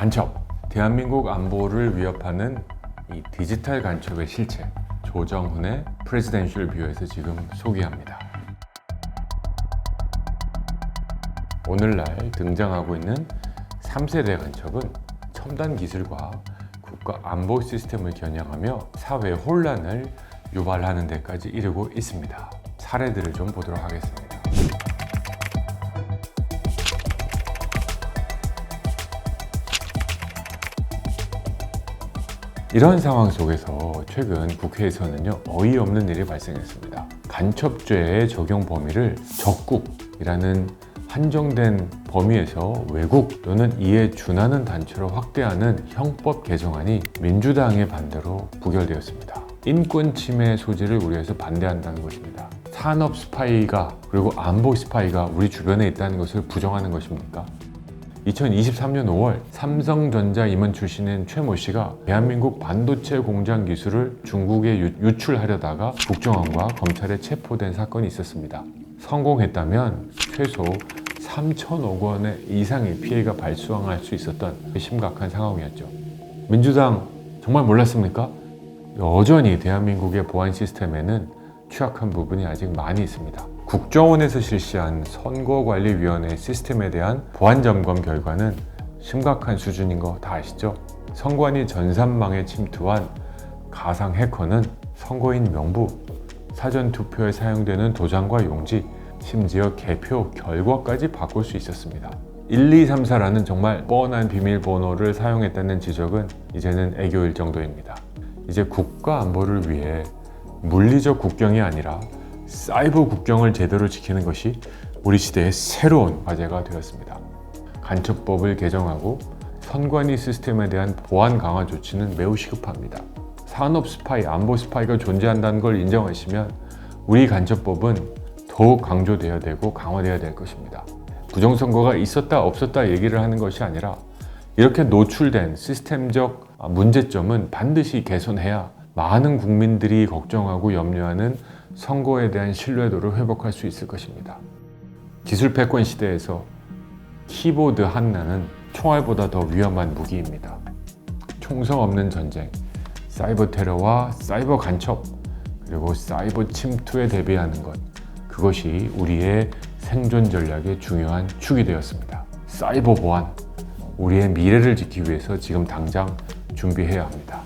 간첩. 대한민국 안보를 위협하는 이 디지털 간첩의 실체. 조정훈의 프레지덴셜 뷰에서 지금 소개합니다. 오늘날 등장하고 있는 3세대 간첩은 첨단 기술과 국가 안보 시스템을 겨냥하며 사회 혼란을 유발하는 데까지 이르고 있습니다. 사례들을 좀 보도록 하겠습니다. 이런 상황 속에서 최근 국회에서는요 어이없는 일이 발생했습니다. 간첩죄의 적용 범위를 적국이라는 한정된 범위에서 외국 또는 이에 준하는 단체로 확대하는 형법 개정안이 민주당의 반대로 부결되었습니다. 인권 침해 소지를 우려해서 반대한다는 것입니다. 산업 스파이가 그리고 안보 스파이가 우리 주변에 있다는 것을 부정하는 것입니까? 2023년 5월 삼성전자 임원 출신인 최모 씨가 대한민국 반도체 공장 기술을 중국에 유- 유출하려다가 국정원과 검찰에 체포된 사건이 있었습니다. 성공했다면 최소 3천억 원의 이상의 피해가 발생할 수 있었던 심각한 상황이었죠. 민주당 정말 몰랐습니까? 여전히 대한민국의 보안 시스템에는 취약한 부분이 아직 많이 있습니다. 국정원에서 실시한 선거관리위원회 시스템에 대한 보안 점검 결과는 심각한 수준인 거 다 아시죠? 선관위 전산망에 침투한 가상 해커는 선거인 명부, 사전 투표에 사용되는 도장과 용지, 심지어 개표 결과까지 바꿀 수 있었습니다. 1234라는 정말 뻔한 비밀번호를 사용했다는 지적은 이제는 애교일 정도입니다. 이제 국가 안보를 위해 물리적 국경이 아니라 사이버 국경을 제대로 지키는 것이 우리 시대의 새로운 과제가 되었습니다. 간첩법을 개정하고 선관위 시스템에 대한 보안 강화 조치는 매우 시급합니다. 산업 스파이, 안보 스파이가 존재한다는 걸 인정하시면 우리 간첩법은 더욱 강조되어야 되고 강화되어야 될 것입니다. 부정선거가 있었다 없었다 얘기를 하는 것이 아니라 이렇게 노출된 시스템적 문제점은 반드시 개선해야 많은 국민들이 걱정하고 염려하는 선거에 대한 신뢰도를 회복할 수 있을 것입니다. 기술 패권 시대에서 키보드 하나는 총알보다 더 위험한 무기입니다. 총성 없는 전쟁, 사이버 테러와 사이버 간첩, 그리고 사이버 침투에 대비하는 것, 그것이 우리의 생존 전략의 중요한 축이 되었습니다. 사이버 보안, 우리의 미래를 지키기 위해서 지금 당장 준비해야 합니다.